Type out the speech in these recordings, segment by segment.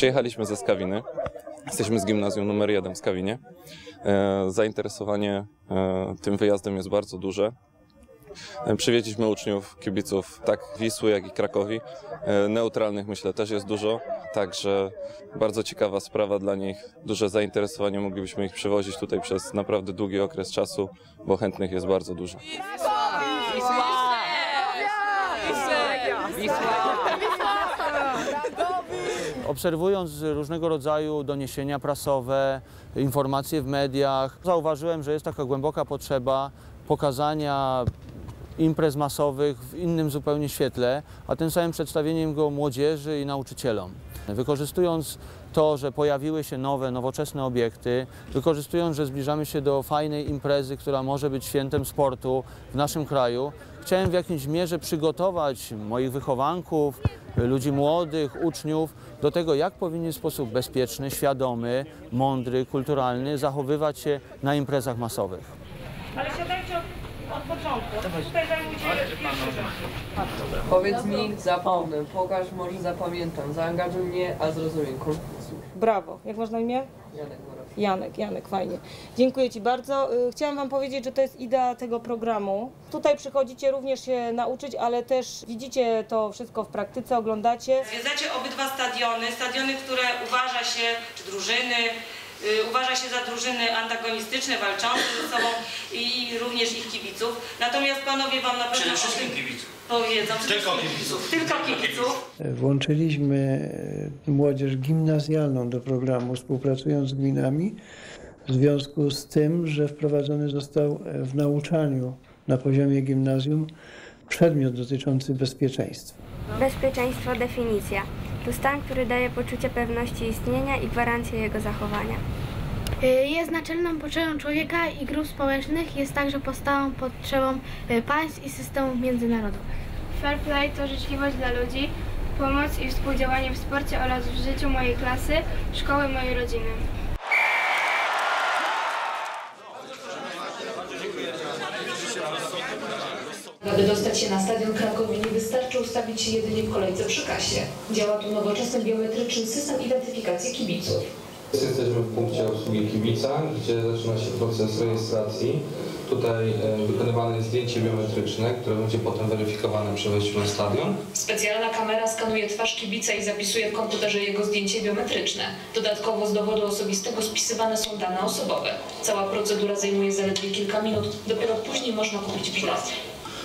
Przyjechaliśmy ze Skawiny. Jesteśmy z gimnazjum numer 1 w Skawinie. E, Zainteresowanie e, tym wyjazdem jest bardzo duże. E, Przywieźliśmy uczniów, kibiców tak Wisły, jak i Krakowi. Neutralnych myślę też jest dużo, także bardzo ciekawa sprawa dla nich. Duże zainteresowanie, moglibyśmy ich przywozić tutaj przez naprawdę długi okres czasu, bo chętnych jest bardzo dużo. Obserwując różnego rodzaju doniesienia prasowe, informacje w mediach, zauważyłem, że jest taka głęboka potrzeba pokazania imprez masowych w innym zupełnie świetle, a tym samym przedstawieniem go młodzieży i nauczycielom. Wykorzystując to, że pojawiły się nowe, nowoczesne obiekty, wykorzystując, że zbliżamy się do fajnej imprezy, która może być świętem sportu w naszym kraju, chciałem w jakimś mierze przygotować moich wychowanków, ludzi młodych, uczniów do tego, jak powinni w sposób bezpieczny, świadomy, mądry, kulturalny zachowywać się na imprezach masowych. Ale siadajcie od, od początku. Tutaj zajmujcie. Powiedz mi, zapomnę, pokaż, może zapamiętam, zaangażuj mnie, a zrozumiem. Brawo. Jak masz na imię? Janek. Janek, Janek, fajnie. Dziękuję Ci bardzo. Y, Chciałam Wam powiedzieć, że to jest idea tego programu. Tutaj przychodzicie również się nauczyć, ale też widzicie to wszystko w praktyce, oglądacie. Zwiedzacie obydwa stadiony, stadiony, które uważa się, czy drużyny, uważa się za drużyny antagonistyczne, walczące ze sobą i również ich kibiców. Natomiast panowie Wam na pewno Przede o wszystkim kibiców. powiedzą. Tylko wszystkim kibiców. Tylko kibiców. Włączyliśmy e, młodzież gimnazjalną do programu, współpracując z gminami, w związku z tym, że wprowadzony został e, w nauczaniu na poziomie gimnazjum przedmiot dotyczący bezpieczeństwa. Bezpieczeństwo definicja. To stan, który daje poczucie pewności istnienia i gwarancję jego zachowania. Y, Jest naczelną potrzebą człowieka i grup społecznych, jest także podstawą potrzebą y, państw i systemów międzynarodowych. Fair play to życzliwość dla ludzi, pomoc i współdziałanie w sporcie oraz w życiu mojej klasy, szkoły mojej rodziny. Aby dostać się na stadion Krakowi nie wystarczy ustawić się jedynie w kolejce przy kasie. Działa tu nowoczesny biometryczny system identyfikacji kibiców. Jesteśmy w punkcie obsługi kibica, gdzie zaczyna się proces rejestracji. Tutaj e, wykonywane jest zdjęcie biometryczne, które będzie potem weryfikowane przy wejściu na stadion. Specjalna kamera skanuje twarz kibica i zapisuje w komputerze jego zdjęcie biometryczne. Dodatkowo z dowodu osobistego spisywane są dane osobowe. Cała procedura zajmuje zaledwie kilka minut, dopiero później można kupić bilet.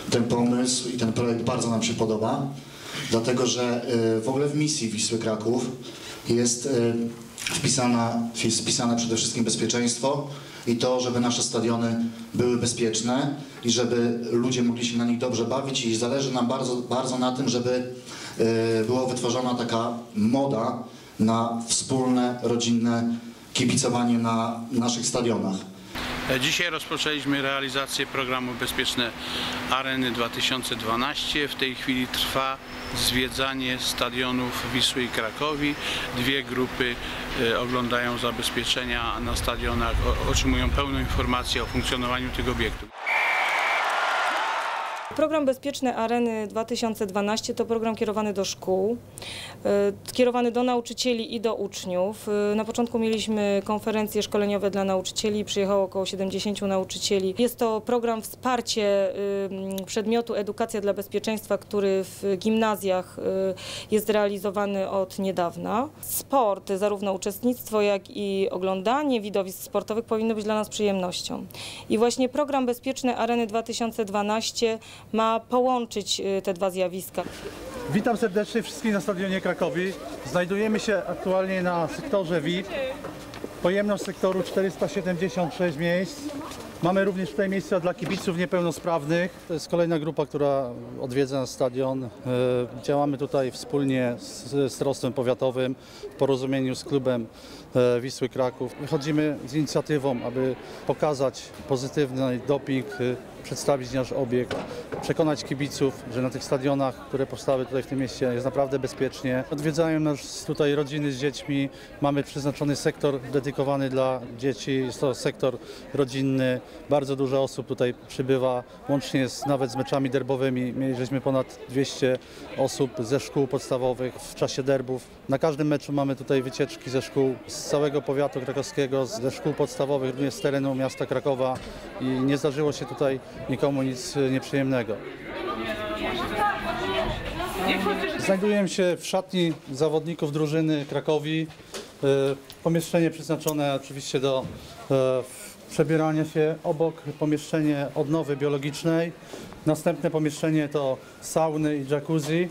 Ten pomysł i ten projekt bardzo nam się podoba, dlatego że y, w ogóle w misji Wisły Kraków jest y, wpisana, wpisane przede wszystkim bezpieczeństwo i to, żeby nasze stadiony były bezpieczne i żeby ludzie mogli się na nich dobrze bawić i zależy nam bardzo, bardzo na tym, żeby y, była wytworzona taka moda na wspólne, rodzinne kibicowanie na naszych stadionach. Dzisiaj rozpoczęliśmy realizację programu Bezpieczne Areny 2012. W tej chwili trwa zwiedzanie stadionów Wisły i Krakowi. Dwie grupy e, oglądają zabezpieczenia na stadionach, otrzymują pełną informację o funkcjonowaniu tych obiektów. Program Bezpieczne Areny 2012 to program kierowany do szkół, y, kierowany do nauczycieli i do uczniów. Y, Na początku mieliśmy konferencje szkoleniowe dla nauczycieli, przyjechało około 70 nauczycieli. Jest to program wsparcie y, przedmiotu Edukacja dla Bezpieczeństwa, który w gimnazjach jest realizowany od niedawna. Sport, zarówno uczestnictwo, jak i oglądanie widowisk sportowych powinno być dla nas przyjemnością. I właśnie program Bezpieczne Areny 2012 ma połączyć y, te dwa zjawiska. Witam serdecznie wszystkich na stadionie Krakowi. Znajdujemy się aktualnie na sektorze VIP. Pojemność sektoru 476 miejsc. Mamy również tutaj miejsca dla kibiców niepełnosprawnych. To jest kolejna grupa, która odwiedza nasz stadion. E, Działamy tutaj wspólnie z Starostwem Powiatowym w porozumieniu z klubem Wisły Kraków. Wychodzimy z inicjatywą, aby pokazać pozytywny doping e, przedstawić nasz obiekt, przekonać kibiców, że na tych stadionach, które powstały tutaj w tym mieście jest naprawdę bezpiecznie. Odwiedzają nas tutaj rodziny z dziećmi, mamy przeznaczony sektor dedykowany dla dzieci, jest to sektor rodzinny, bardzo dużo osób tutaj przybywa, łącznie z, nawet z meczami derbowymi, mieliśmy ponad 200 osób ze szkół podstawowych w czasie derbów. Na każdym meczu mamy tutaj wycieczki ze szkół z całego powiatu krakowskiego, ze szkół podstawowych, również z terenu miasta Krakowa i nie zdarzyło się tutaj nikomu nic nieprzyjemnego. Znajdujemy się w szatni zawodników drużyny Krakowi. E, Pomieszczenie przeznaczone oczywiście do e, przebierania się. Obok pomieszczenie odnowy biologicznej. Następne pomieszczenie to sauny i jacuzzi.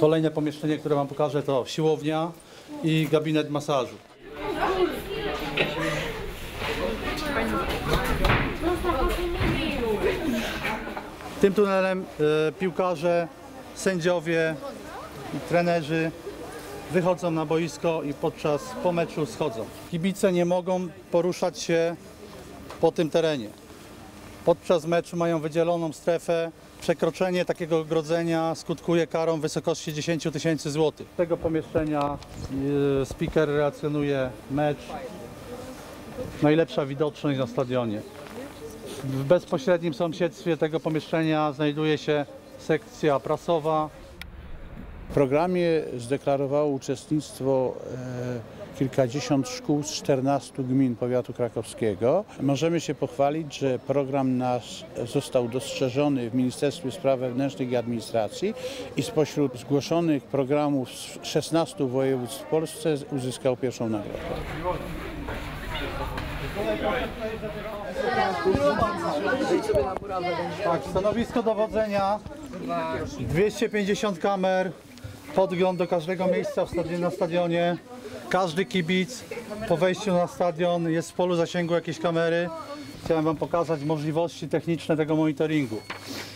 Kolejne pomieszczenie, które Wam pokażę to siłownia i gabinet masażu. Tym tunelem e, piłkarze, sędziowie i trenerzy wychodzą na boisko i podczas po meczu schodzą. Kibice nie mogą poruszać się po tym terenie. Podczas meczu mają wydzieloną strefę. Przekroczenie takiego ogrodzenia skutkuje karą w wysokości 10 tysięcy złotych. Z tego pomieszczenia e, speaker relacjonuje mecz. Najlepsza widoczność na stadionie. W bezpośrednim sąsiedztwie tego pomieszczenia znajduje się sekcja prasowa. W programie zdeklarowało uczestnictwo e, kilkadziesiąt szkół z 14 gmin powiatu krakowskiego. Możemy się pochwalić, że program nasz został dostrzeżony w Ministerstwie Spraw Wewnętrznych i Administracji i spośród zgłoszonych programów z 16 województw w Polsce uzyskał pierwszą nagrodę. Tak, stanowisko dowodzenia, 250 kamer, podgląd do każdego miejsca na stadionie. Każdy kibic po wejściu na stadion jest w polu zasięgu jakiejś kamery. Chciałem Wam pokazać możliwości techniczne tego monitoringu.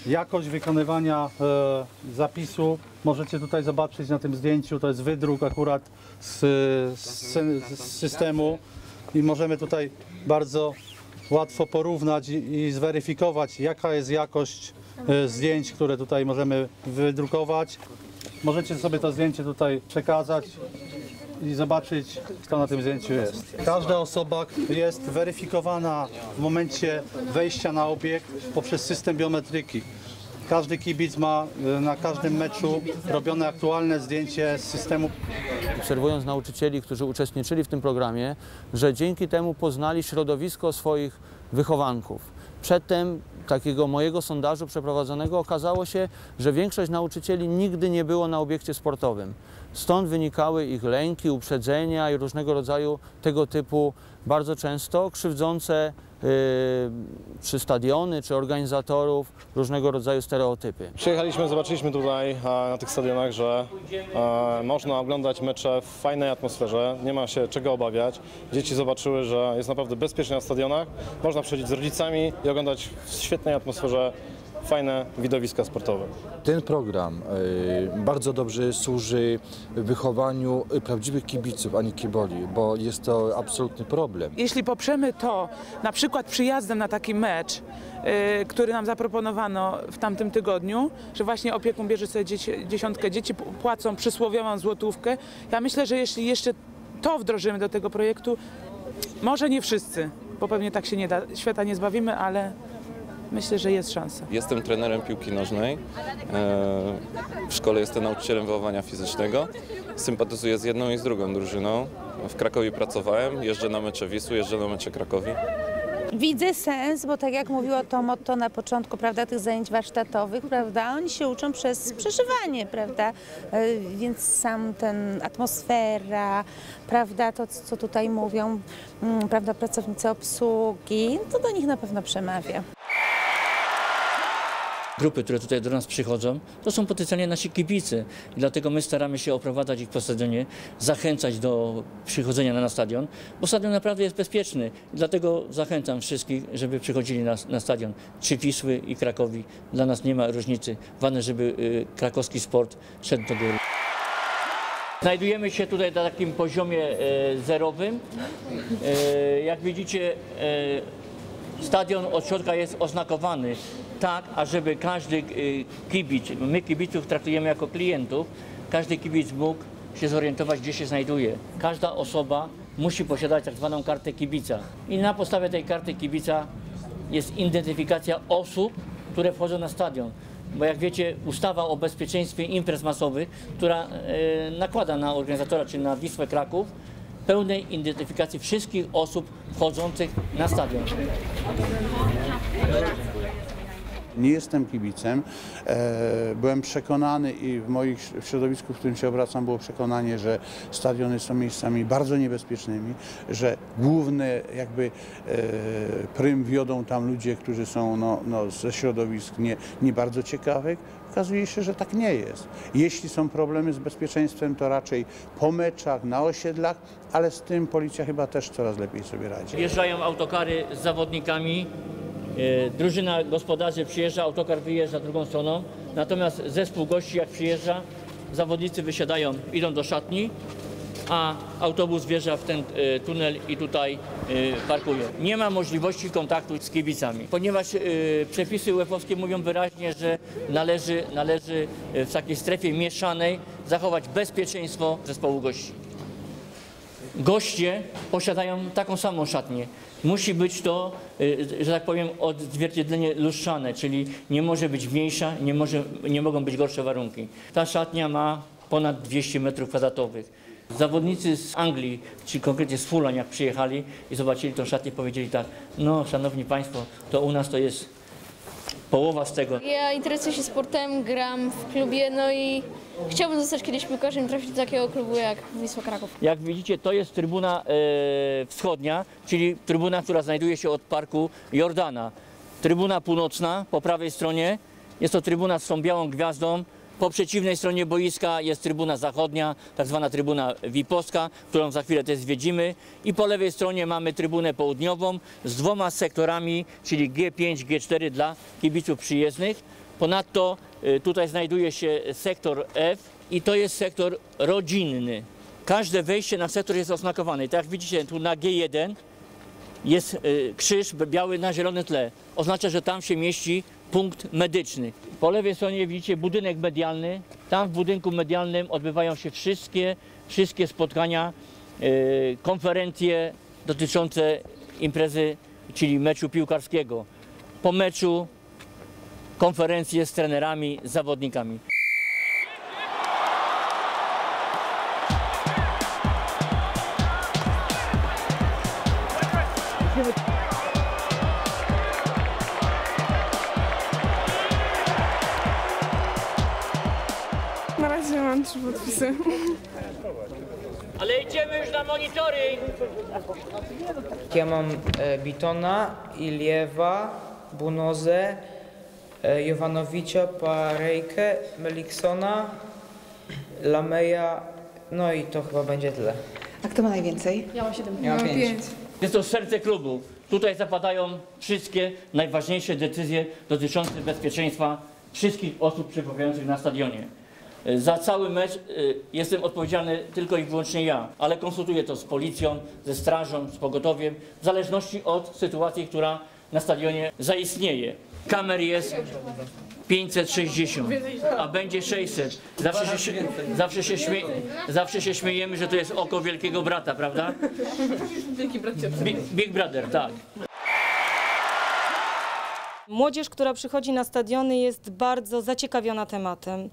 Jakość wykonywania e, zapisu możecie tutaj zobaczyć na tym zdjęciu. To jest wydruk akurat z, z, z systemu i możemy tutaj bardzo łatwo porównać i, i zweryfikować, jaka jest jakość e, zdjęć, które tutaj możemy wydrukować. Możecie sobie to zdjęcie tutaj przekazać i zobaczyć, kto na tym zdjęciu jest. Każda osoba jest weryfikowana w momencie wejścia na obiekt poprzez system biometryki. Każdy kibic ma e, na każdym meczu robione aktualne zdjęcie z systemu obserwując nauczycieli, którzy uczestniczyli w tym programie, że dzięki temu poznali środowisko swoich wychowanków. Przedtem takiego mojego sondażu przeprowadzonego okazało się, że większość nauczycieli nigdy nie było na obiekcie sportowym. Stąd wynikały ich lęki, uprzedzenia i różnego rodzaju tego typu bardzo często krzywdzące czy stadiony, czy organizatorów różnego rodzaju stereotypy. Przyjechaliśmy, zobaczyliśmy tutaj na tych stadionach, że można oglądać mecze w fajnej atmosferze, nie ma się czego obawiać. Dzieci zobaczyły, że jest naprawdę bezpiecznie na stadionach, można przychodzić z rodzicami i oglądać w świetnej atmosferze fajne widowiska sportowe. Ten program y, bardzo dobrze służy wychowaniu prawdziwych kibiców, a nie kiboli, bo jest to absolutny problem. Jeśli poprzemy to na przykład przyjazdem na taki mecz, y, który nam zaproponowano w tamtym tygodniu, że właśnie opiekun bierze sobie dzieci, dziesiątkę dzieci, płacą przysłowiową złotówkę. Ja myślę, że jeśli jeszcze to wdrożymy do tego projektu, może nie wszyscy, bo pewnie tak się nie da, świata nie zbawimy, ale myślę, że jest szansa. Jestem trenerem piłki nożnej. E, W szkole jestem nauczycielem wychowania fizycznego. Sympatyzuję z jedną i z drugą drużyną. W Krakowie pracowałem, jeżdżę na mecze Wisły, jeżdżę na mecze Krakowi. Widzę sens, bo tak jak mówiło to motto na początku, prawda, tych zajęć warsztatowych, prawda, oni się uczą przez przeżywanie, prawda, E, więc sam ten atmosfera, prawda, to co tutaj mówią, mm, prawda, pracownicy obsługi, to do nich na pewno przemawia. Grupy, które tutaj do nas przychodzą, to są potencjalnie nasi kibice. I dlatego my staramy się oprowadzać ich po stadionie, zachęcać do przychodzenia na, na stadion, bo stadion naprawdę jest bezpieczny. I dlatego zachęcam wszystkich, żeby przychodzili na, na stadion. Czy Wisły i Krakowi. Dla nas nie ma różnicy. Ważne, żeby y, krakowski sport szedł do góry. Znajdujemy się tutaj na takim poziomie e, zerowym. E, jak widzicie, e, Stadion od środka jest oznakowany tak, ażeby każdy y, kibic, my kibiców traktujemy jako klientów, każdy kibic mógł się zorientować, gdzie się znajduje. Każda osoba musi posiadać tak zwaną kartę kibica. I na podstawie tej karty kibica jest identyfikacja osób, które wchodzą na stadion. Bo jak wiecie, ustawa o bezpieczeństwie imprez masowych, która e, nakłada na organizatora, czyli na Wisłę Kraków, pełnej identyfikacji wszystkich osób wchodzących na stadion. Nie jestem kibicem. E, Byłem przekonany i w moich środowisku, w którym się obracam, było przekonanie, że stadiony są miejscami bardzo niebezpiecznymi, że główny jakby e, prym wiodą tam ludzie, którzy są no, no, ze środowisk nie, nie bardzo ciekawych. Okazuje się, że tak nie jest. Jeśli są problemy z bezpieczeństwem, to raczej po meczach, na osiedlach, ale z tym policja chyba też coraz lepiej sobie radzi. Wjeżdżają autokary z zawodnikami, drużyna gospodarzy przyjeżdża, autokar wyjeżdża drugą stroną, natomiast zespół gości jak przyjeżdża, zawodnicy wysiadają, idą do szatni, a autobus wjeżdża w ten e, tunel i tutaj e, parkuje. Nie ma możliwości kontaktu z kibicami, ponieważ e, przepisy UEFA-owskie mówią wyraźnie, że należy, należy e, w takiej strefie mieszanej zachować bezpieczeństwo zespołu gości. Goście posiadają taką samą szatnię. Musi być to, y, że tak powiem, odzwierciedlenie lustrzane, czyli nie może być mniejsza, nie, może, nie mogą być gorsze warunki. Ta szatnia ma ponad 200 metrów kwadratowych. Zawodnicy z Anglii, czy konkretnie z Fulham, jak przyjechali i zobaczyli tą szatnię, powiedzieli tak, no szanowni państwo, to u nas to jest połowa z tego. Ja interesuję się sportem, gram w klubie, no i chciałbym zostać kiedyś piłkarzem i trafić do takiego klubu jak Wisła Kraków. Jak widzicie, to jest trybuna e, wschodnia, czyli trybuna, która znajduje się od parku Jordana. Trybuna północna po prawej stronie jest to trybuna z tą białą gwiazdą. Po przeciwnej stronie boiska jest trybuna zachodnia, tak zwana trybuna Wipowska, którą za chwilę też zwiedzimy. I po lewej stronie mamy trybunę południową z dwoma sektorami, czyli G5, G4 dla kibiców przyjezdnych. Ponadto y, tutaj znajduje się sektor F i to jest sektor rodzinny. Każde wejście na sektor jest oznakowane. Tak jak widzicie tu na G1 jest y, krzyż biały na zielonym tle. Oznacza, że tam się mieści punkt medyczny. Po lewej stronie widzicie budynek medialny. Tam w budynku medialnym odbywają się wszystkie, wszystkie spotkania, y, konferencje dotyczące imprezy, czyli meczu piłkarskiego. Po meczu konferencje z trenerami, zawodnikami. Na razie mam trzy podpisy. Ale idziemy już na monitoring! Ja mam e, Bitona, Iliewa, Bunozę, e, Jovanowicza, Parejkę, Meliksona, Lameja, no i to chyba będzie tyle. A kto ma najwięcej? Ja mam 7. Ja mam pięć. Jest to serce klubu. Tutaj zapadają wszystkie najważniejsze decyzje dotyczące bezpieczeństwa wszystkich osób przebywających na stadionie. Za cały mecz y, jestem odpowiedzialny tylko i wyłącznie ja, ale konsultuję to z policją, ze strażą, z pogotowiem, w zależności od sytuacji, która na stadionie zaistnieje. Kamer jest 560, a będzie 600. Zawsze się, zawsze się, śmie, zawsze się śmiejemy, że to jest oko wielkiego brata, prawda? Wielki brat Big, Big Brother, tak. Młodzież, która przychodzi na stadiony jest bardzo zaciekawiona tematem.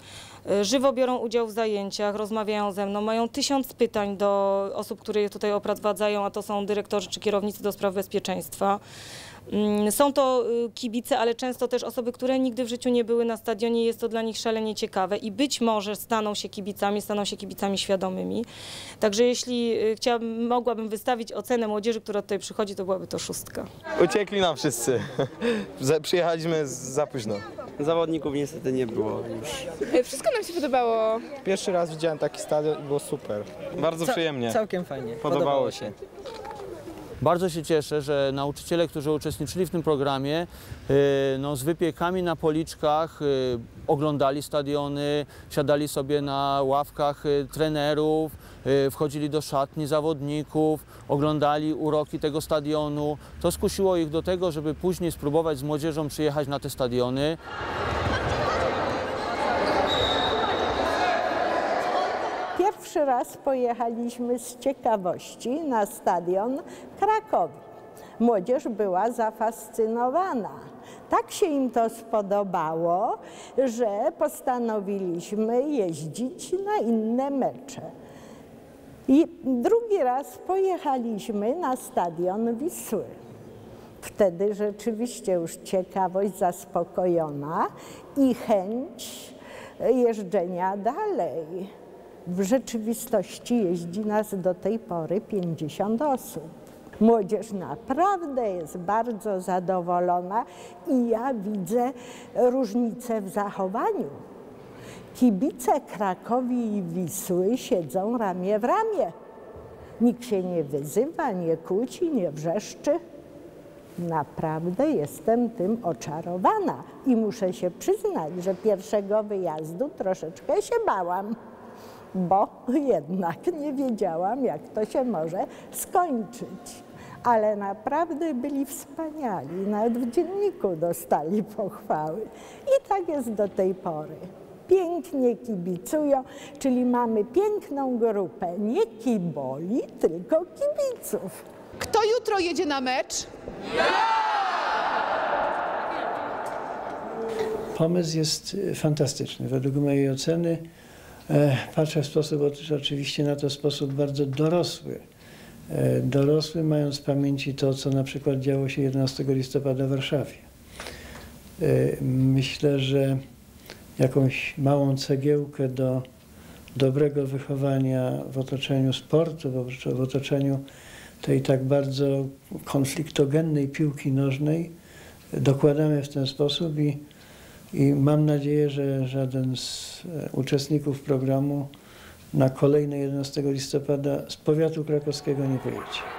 Y, Żywo biorą udział w zajęciach, rozmawiają ze mną, mają tysiąc pytań do osób, które je tutaj oprowadzają, a to są dyrektorzy czy kierownicy do spraw bezpieczeństwa. Mm, Są to y, kibice, ale często też osoby, które nigdy w życiu nie były na stadionie. Jest to dla nich szalenie ciekawe i być może staną się kibicami, staną się kibicami świadomymi. Także jeśli y, chciałabym, mogłabym wystawić ocenę młodzieży, która tutaj przychodzi, to byłaby to szóstka. Uciekli nam wszyscy. Przyjechaliśmy za późno. Zawodników niestety nie było już. E, Wszystko nam się podobało. Pierwszy raz widziałem taki stadion i było super. Bardzo Ca- przyjemnie. Całkiem fajnie. Podobało się. Bardzo się cieszę, że nauczyciele, którzy uczestniczyli w tym programie, y, no, z wypiekami na policzkach y, oglądali stadiony, siadali sobie na ławkach y, trenerów, wchodzili do szatni zawodników, oglądali uroki tego stadionu. To skusiło ich do tego, żeby później spróbować z młodzieżą przyjechać na te stadiony. Pierwszy raz pojechaliśmy z ciekawości na stadion w Krakowie. Młodzież była zafascynowana. Tak się im to spodobało, że postanowiliśmy jeździć na inne mecze. I drugi raz pojechaliśmy na stadion Wisły. Wtedy rzeczywiście już ciekawość zaspokojona i chęć jeżdżenia dalej. W rzeczywistości jeździ nas do tej pory 50 osób. Młodzież naprawdę jest bardzo zadowolona i ja widzę różnicę w zachowaniu. Kibice Krakowi i Wisły siedzą ramię w ramię. Nikt się nie wyzywa, nie kłóci, nie wrzeszczy. Naprawdę jestem tym oczarowana i muszę się przyznać, że pierwszego wyjazdu troszeczkę się bałam bo jednak nie wiedziałam, jak to się może skończyć. Ale naprawdę byli wspaniali, nawet w dzienniku dostali pochwały. I tak jest do tej pory. Pięknie kibicują, czyli mamy piękną grupę nie kiboli, tylko kibiców. Kto jutro jedzie na mecz? Pomysł jest fantastyczny. Według mojej oceny Patrzę w sposób oczywiście na to w sposób bardzo dorosły. E, Dorosły mając w pamięci to, co na przykład działo się 11 listopada w Warszawie. E, Myślę, że jakąś małą cegiełkę do dobrego wychowania w otoczeniu sportu, w otoczeniu tej tak bardzo konfliktogennej piłki nożnej dokładamy w ten sposób i i mam nadzieję, że żaden z e, uczestników programu na kolejne 11 listopada z powiatu krakowskiego nie pojedzie.